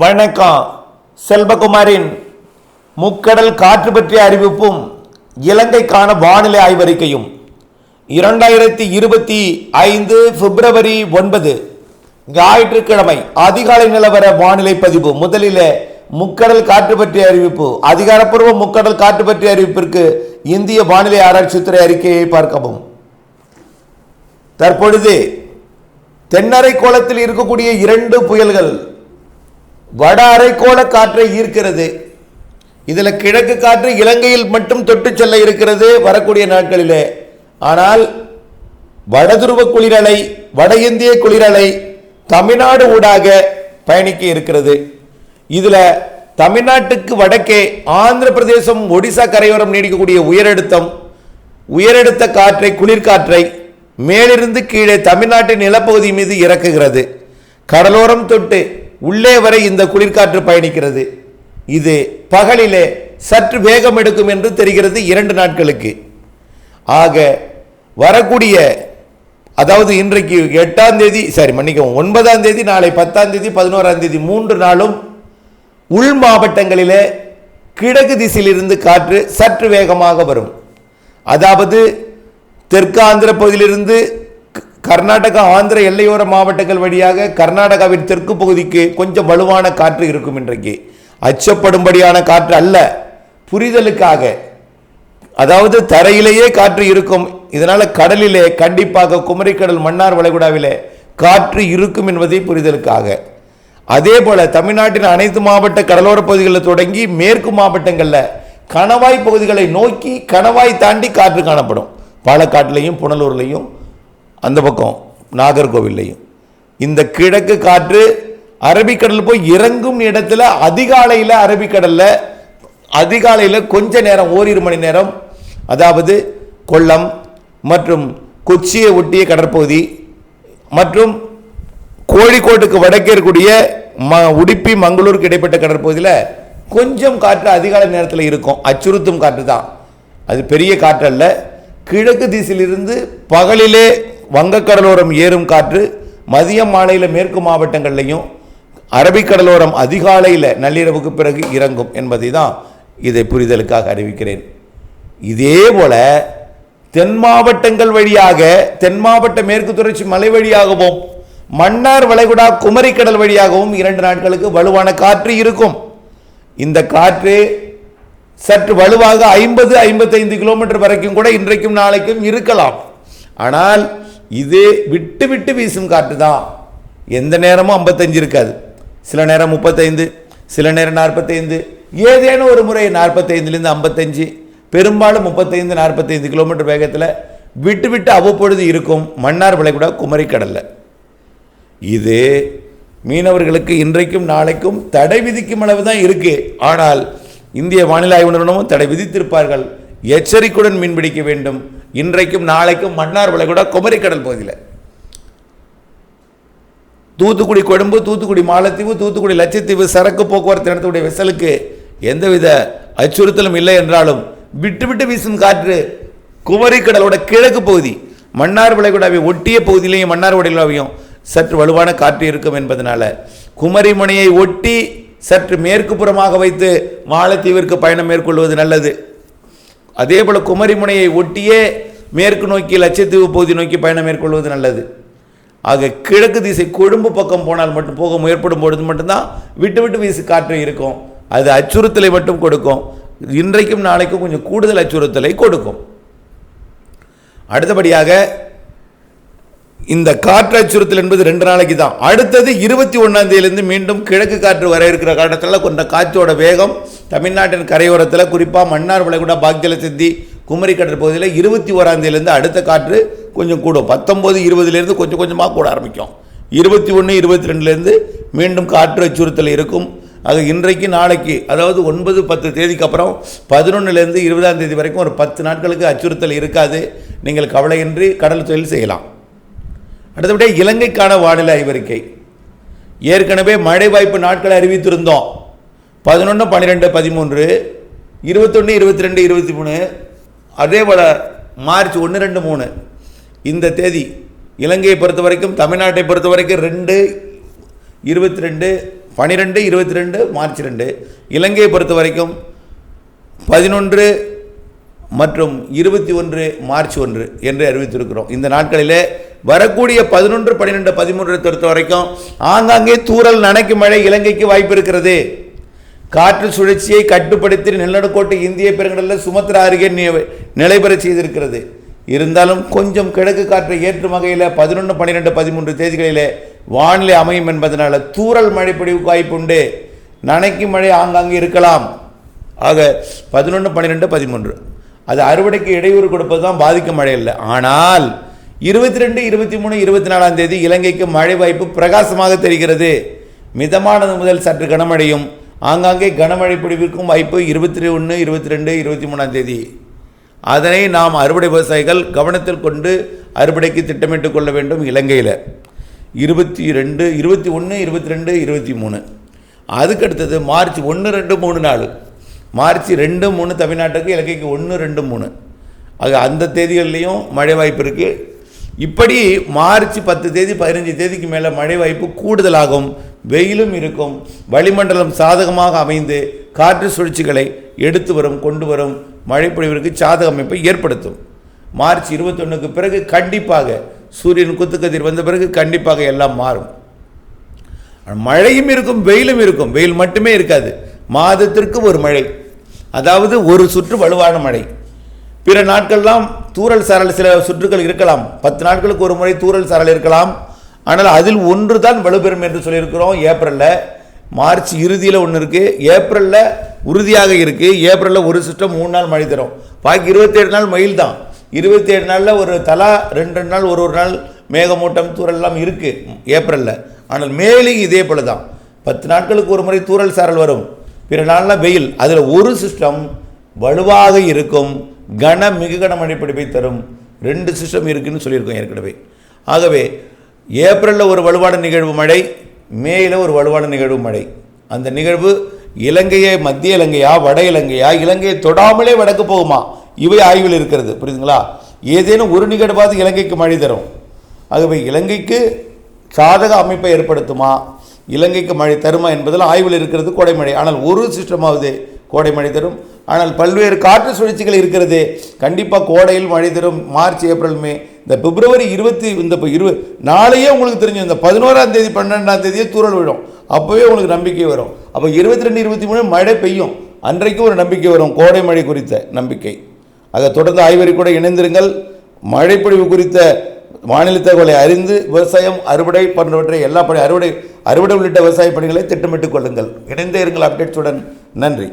வணக்கம். செல்வகுமாரின் முக்கடல் காற்று பற்றிய அறிவிப்பும் இலங்கைக்கான வானிலை ஆய்வறிக்கையும். இரண்டாயிரத்தி இருபத்தி ஐந்து பிப்ரவரி ஒன்பது ஞாயிற்றுக்கிழமை அதிகாலை நிலவர வானிலை பதிவு. முதலில் முக்கடல் காற்று பற்றிய அறிவிப்பு. அதிகாரப்பூர்வ முக்கடல் காற்று பற்றிய அறிவிப்பிற்கு இந்திய வானிலை ஆராய்ச்சித்துறை அறிக்கையை பார்க்கவும். தற்பொழுது தென்னரை கோலத்தில் இருக்கக்கூடிய இரண்டு புயல்கள் வட அரைக்கோள காற்றை ஈர்க்கிறது. இதில் கிழக்கு காற்று இலங்கையில் மட்டும் தொட்டு செல்ல இருக்கிறது வரக்கூடிய நாட்களிலே. ஆனால் வடதுருவ குளிரலை வட இந்திய குளிரலை தமிழ்நாடு ஊடாக பயணிக்க இருக்கிறது. இதில் தமிழ்நாட்டுக்கு வடக்கே ஆந்திர பிரதேசம் ஒடிசா கரையோரம் நீடிக்கக்கூடிய உயரழுத்தம் உயரழுத்த காற்றை குளிர்காற்றை மேலிருந்து கீழே தமிழ்நாட்டின் நிலப்பகுதி மீது இறக்குகிறது. கடலோரம் தொட்டு உள்ளே வரை இந்த குளிர்காற்று பயணிக்கிறது. இது பகலிலே சற்று வேகம் எடுக்கும் என்று தெரிகிறது இரண்டு நாட்களுக்கு. ஆக வரக்கூடிய அதாவது இன்றைக்கு எட்டாம் தேதி சரி மன்னிக்கவும் ஒன்பதாம் தேதி நாளை பத்தாம் தேதி பதினோராம் தேதி மூன்று நாளும் உள் மாவட்டங்களிலே கிழக்கு திசையிலிருந்து காற்று சற்று வேகமாக வரும். அதாவது தெற்காந்திர பகுதியிலிருந்து கர்நாடகா ஆந்திர எல்லையோர மாவட்டங்கள் வழியாக கர்நாடகாவின் தெற்கு பகுதிக்கு கொஞ்சம் வலுவான காற்று இருக்கும் இன்றைக்கு. அச்சப்படும்படியான காற்று அல்ல. புரிதலுக்காக. அதாவது தரையிலேயே காற்று இருக்கும். இதனால் கடலிலே கண்டிப்பாக குமரிக்கடல் மன்னார் வளைகுடாவிலே காற்று இருக்கும் என்பதை புரிதலுக்காக. அதே போல் தமிழ்நாட்டின் அனைத்து மாவட்ட கடலோர பகுதிகளில் தொடங்கி மேற்கு மாவட்டங்களில் கணவாய் பகுதிகளை நோக்கி கணவாய் தாண்டி காற்று காணப்படும். பாலக்காட்டிலையும் புனலூர்லையும் அந்த பக்கம் நாகர்கோவில்லையும். இந்த கிழக்கு காற்று அரபிக்கடல் போய் இறங்கும் இடத்துல அதிகாலையில் அரபிக்கடலில் அதிகாலையில் கொஞ்ச நேரம் ஓரிரு மணி நேரம் அதாவது கொல்லம் மற்றும் கொச்சியை ஒட்டிய கடற்பகுதி மற்றும் கோழிக்கோட்டுக்கு வடக்கே இருக்கக்கூடிய ம உடுப்பி மங்களூருக்கு இடைப்பட்ட கடற்பகுதியில் கொஞ்சம் காற்று அதிகாலை நேரத்தில் இருக்கும். அச்சுறுத்தும் காற்று தான். அது பெரிய காற்றல்ல. கிழக்கு திசையிலிருந்து பகலிலே வங்கக்கடலோரம் ஏறும் காற்று மதியம் மாலையில் மேற்கு மாவட்டங்கள்லையும் அரபிக்கடலோரம் அதிகாலையில் நள்ளிரவுக்கு பிறகு இறங்கும் என்பதை தான் இதை புரிதலுக்காக அறிவிக்கிறேன். இதே போல தென் மாவட்டங்கள் வழியாக தென் மாவட்ட மேற்கு தொடர்ச்சி மலை வழியாகவும் மன்னார் வளைகுடா குமரிக்கடல் வழியாகவும் இரண்டு நாட்களுக்கு வலுவான காற்று இருக்கும். இந்த காற்று சற்று வலுவாக ஐம்பது ஐம்பத்தைந்து கிலோமீட்டர் வரைக்கும் கூட இன்றைக்கும் நாளைக்கும் இருக்கலாம். ஆனால் இது விட்டு விட்டு வீசும் காற்று தான். எந்த நேரமும் ஐம்பத்தஞ்சு இருக்காது. சில நேரம் முப்பத்தைந்து சில நேரம் நாற்பத்தைந்து ஏதேனும் ஒரு முறை நாற்பத்தைந்துலேருந்து ஐம்பத்தஞ்சு பெரும்பாலும் முப்பத்தைந்து நாற்பத்தைந்து கிலோமீட்டர் வேகத்தில் விட்டு விட்டு அவ்வப்பொழுது இருக்கும் மன்னார் வளைகுடா குமரிக்கடலில். இது மீனவர்களுக்கு இன்றைக்கும் நாளைக்கும் தடை விதிக்கும் அளவு தான் இருக்குது ஆனால் இந்திய வானிலை ஆய்வு நிறுவனமும் தடை விதித்திருப்பார்கள். எச்சரிக்கையுடன் மீன்பிடிக்க வேண்டும். இன்றைக்கும் நாளைக்கும் மன்னார் வளைகுடா குமரிக்கடல் பகுதியில். தூத்துக்குடி கொழும்பு தூத்துக்குடி மாலத்தீவு தூத்துக்குடி லட்சத்தீவு சரக்கு போக்குவரத்து நடத்தக்கூடிய விசலுக்கு எந்தவித அச்சுறுத்தலும் இல்லை என்றாலும் விட்டு விட்டு வீசும் காற்று குமரிக்கடலோட கிழக்கு பகுதி மன்னார் வளைகுடாவை ஒட்டிய பகுதியிலையும் மன்னார் வளைகுடாவையும் சற்று வலுவான காற்று இருக்கும் என்பதனால குமரிமுனையை ஒட்டி சற்று மேற்கு புறமாக வைத்து மாலத்தீவிற்கு பயணம் மேற்கொள்வது நல்லது. அதே போல் குமரிமுனையை ஒட்டியே மேற்கு நோக்கி லட்சத்தீவு பகுதி நோக்கி பயணம் மேற்கொள்வது நல்லது. ஆக கிழக்கு திசை கொழும்பு பக்கம் போனால் மட்டும் போக முயற்படும் பொழுது மட்டும்தான் விட்டு விட்டு வீசு காற்று இருக்கும். அது அச்சுறுத்தலை மட்டும் கொடுக்கும். இன்றைக்கும் நாளைக்கும் கொஞ்சம் கூடுதல் அச்சுறுத்தலை கொடுக்கும். அடுத்தபடியாக இந்த காற்று அச்சுறுத்தல் என்பது ரெண்டு நாளைக்கு தான். அடுத்தது இருபத்தி ஒன்றாம் தேதியிலிருந்து மீண்டும் கிழக்கு காற்று வர இருக்கிற காரணத்தில் கொண்ட காற்றோட வேகம் தமிழ்நாட்டின் கரையோரத்தில் குறிப்பாக மன்னார் வளைகுடா பாக்கியல சித்தி குமரி கடல் பகுதியில் இருபத்தி ஓராந்தேலேருந்து அடுத்த காற்று கொஞ்சம் கூடும். பத்தொம்போது இருபதுலேருந்து கொஞ்சம் கொஞ்சமாக கூட ஆரம்பிக்கும். இருபத்தி ஒன்று இருபத்தி ரெண்டுலேருந்து மீண்டும் காற்று அச்சுறுத்தல் இருக்கும். ஆக இன்றைக்கு நாளைக்கு அதாவது ஒன்பது பத்து தேதிக்கு அப்புறம் பதினொன்றுலேருந்து இருபதாம் தேதி வரைக்கும் ஒரு பத்து நாட்களுக்கு அச்சுறுத்தல் இருக்காது. நீங்கள் கவலையின்றி கடல் தொழில் செய்யலாம். அடுத்தபடியாக இலங்கைக்கான வானிலை ஆய்வறிக்கை. ஏற்கனவே மழை வாய்ப்பு நாட்களை அறிவித்திருந்தோம். பதினொன்று பன்னிரெண்டு பதிமூன்று இருபத்தொன்று இருபத்தி ரெண்டு இருபத்தி மூணு அதே போல் மார்ச் ஒன்று ரெண்டு மூணு. இந்த தேதி இலங்கையை பொறுத்த வரைக்கும் தமிழ்நாட்டை பொறுத்த வரைக்கும் ரெண்டு இருபத்தி ரெண்டு பனிரெண்டு இருபத்தி ரெண்டு மார்ச் ரெண்டு. இலங்கையை பொறுத்த வரைக்கும் பதினொன்று மற்றும் இருபத்தி ஒன்று மார்ச் ஒன்று என்று அறிவித்திருக்கிறோம். இந்த நாட்களிலே வரக்கூடிய பதினொன்று பன்னிரெண்டு பதிமூன்று பொறுத்த வரைக்கும் ஆங்காங்கே தூறல் நனைக்கும் மழை இலங்கைக்கு வாய்ப்பு இருக்கிறது. காற்று சுழற்சியை கட்டுப்படுத்தி நிலநடுக்கோட்டு இந்திய பெருங்கடலில் சுமத்ரா அருகே நி- நிலைபெற செய்திருக்கிறது. இருந்தாலும் கொஞ்சம் கிழக்கு காற்றை ஏற்றும் வகையில் பதினொன்று பன்னிரெண்டு பதிமூன்று தேதிகளிலே வானிலை அமையும் என்பதனால் தூறல் மழை வாய்ப்புண்டு வாய்ப்பு உண்டு. நனைக்கும் மழை ஆங்காங்கே இருக்கலாம். ஆக பதினொன்று பன்னிரெண்டு பதிமூன்று. அது அறுவடைக்கு இடையூறு கொடுப்பது தான் பாதிக்கும் மழை இல்லை ஆனால் இருபத்தி ரெண்டு இருபத்தி மூணு இருபத்தி நாலாம் தேதி இலங்கைக்கு மழை வாய்ப்பு பிரகாசமாக தெரிகிறது. மிதமானது முதல் சற்று கனமழையும் ஆங்காங்கே கனமழை பிடிப்பிற்கும் வாய்ப்பு இருபத்தி ஒன்று இருபத்தி ரெண்டு இருபத்தி மூணாம் தேதி. அதனை நாம் அறுவடை விவசாயிகள் கவனத்தில் கொண்டு அறுவடைக்கு திட்டமிட்டு கொள்ள வேண்டும் இலங்கையில். இருபத்தி ரெண்டு இருபத்தி ஒன்று இருபத்தி ரெண்டு இருபத்தி மூணு. அதுக்கு அடுத்தது மார்ச் ஒன்று ரெண்டு மூணு நாலு மார்ச் ரெண்டு மூணு தமிழ்நாட்டுக்கு இலங்கைக்கு ஒன்று ரெண்டு மூணு. ஆக அந்த தேதிகள்லேயும் மழை வாய்ப்பு இருக்குது இப்படி மார்ச் பத்து தேதி பதினஞ்சு தேதிக்கு மேலே மழை வாய்ப்பு கூடுதலாகும். வெயிலும் இருக்கும். வளிமண்டலம் சாதகமாக அமைந்து காற்று சுழற்சிகளை எடுத்து வரும் கொண்டு வரும் மழைப்பொழிவிற்கு சாதக அமைப்பை ஏற்படுத்தும். மார்ச் இருபத்தொன்னுக்கு பிறகு கண்டிப்பாக சூரியன் குத்துக்கதிர் வந்த பிறகு கண்டிப்பாக எல்லாம் மாறும். மழையும் இருக்கும் வெயிலும் இருக்கும். வெயில் மட்டுமே இருக்காது. மாதத்திற்கு ஒரு மழை. அதாவது ஒரு சுற்று வலுவான மழை. பிற நாட்கள்லாம் தூரல் சாரல் சில சுற்றுகள் இருக்கலாம். பத்து நாட்களுக்கு ஒரு முறை தூறல் சாரல் இருக்கலாம். ஆனால் அதில் ஒன்று தான் வலுப்பெறும் என்று சொல்லியிருக்கிறோம். ஏப்ரலில் மார்ச் இறுதியில் ஒன்று இருக்குது ஏப்ரலில் உறுதியாக இருக்குது ஏப்ரலில் ஒரு சிஸ்டம் மூணு நாள் மழை தரும். பாக்கி இருபத்தேழு நாள் மயில் தான். இருபத்தேழு நாளில் ஒரு தலா ரெண்டு ரெண்டு நாள் ஒரு ஒரு நாள் மேகமூட்டம் தூறல் இருக்குது ஏப்ரலில். ஆனால் மேலும் இதே போல தான் பத்து நாட்களுக்கு ஒரு முறை தூறல் சாரல் வரும். பிற நாளில் வெயில். அதில் ஒரு சிஸ்டம் வலுவாக இருக்கும். கன மிக கன மழைப்பிடிப்பை தரும். ரெண்டு சிஸ்டம் இருக்குதுன்னு சொல்லியிருக்கோம் ஏற்கனவே. ஆகவே ஏப்ரலில் ஒரு வலுவான நிகழ்வு மழை மேயில் ஒரு வலுவான நிகழ்வு மழை. அந்த நிகழ்வு இலங்கையை மத்திய இலங்கையா வட இலங்கையா இலங்கையை தொடாமலே வடக்கு போகுமா? இவை ஆய்வில் இருக்கிறது. புரியுதுங்களா? ஏதேனும் ஒரு நிகழ்வாவது இலங்கைக்கு மழை தரும். ஆகவே இலங்கைக்கு சாதக அமைப்பை ஏற்படுத்துமா? இலங்கைக்கு மழை தருமா என்பதில் ஆய்வில் இருக்கிறது கோடைமழை ஆனால் ஒரு சிஸ்டமாவது கோடை மழை தரும். ஆனால் பல்வேறு காற்று சுழற்சிகள் இருக்கிறது. கண்டிப்பாக கோடையில் மழை தரும். March April May. இந்த பிப்ரவரி இருபத்தி இந்த இப்போ இரு நாளையே உங்களுக்கு தெரிஞ்சு இந்த பதினோராம் தேதி பன்னெண்டாம் தேதியே தூரல் விழும். அப்போவே உங்களுக்கு நம்பிக்கை வரும். அப்போ இருபத்தி ரெண்டு இருபத்தி மூணு மழை பெய்யும். அன்றைக்கு ஒரு நம்பிக்கை வரும். கோடை மழை குறித்த நம்பிக்கை. அதை தொடர்ந்து ஆய்வறி கூட இணைந்திருங்கள். மழைப்பொழிவு குறித்த வானிலை தகவலை அறிந்து விவசாயம் அறுவடை போன்றவற்றை எல்லா பணி அறுவடை அறுவடை உள்ளிட்ட விவசாய பணிகளை திட்டமிட்டுக் கொள்ளுங்கள். இணைந்தே இருங்கள் அப்டேட்ஸுடன். நன்றி.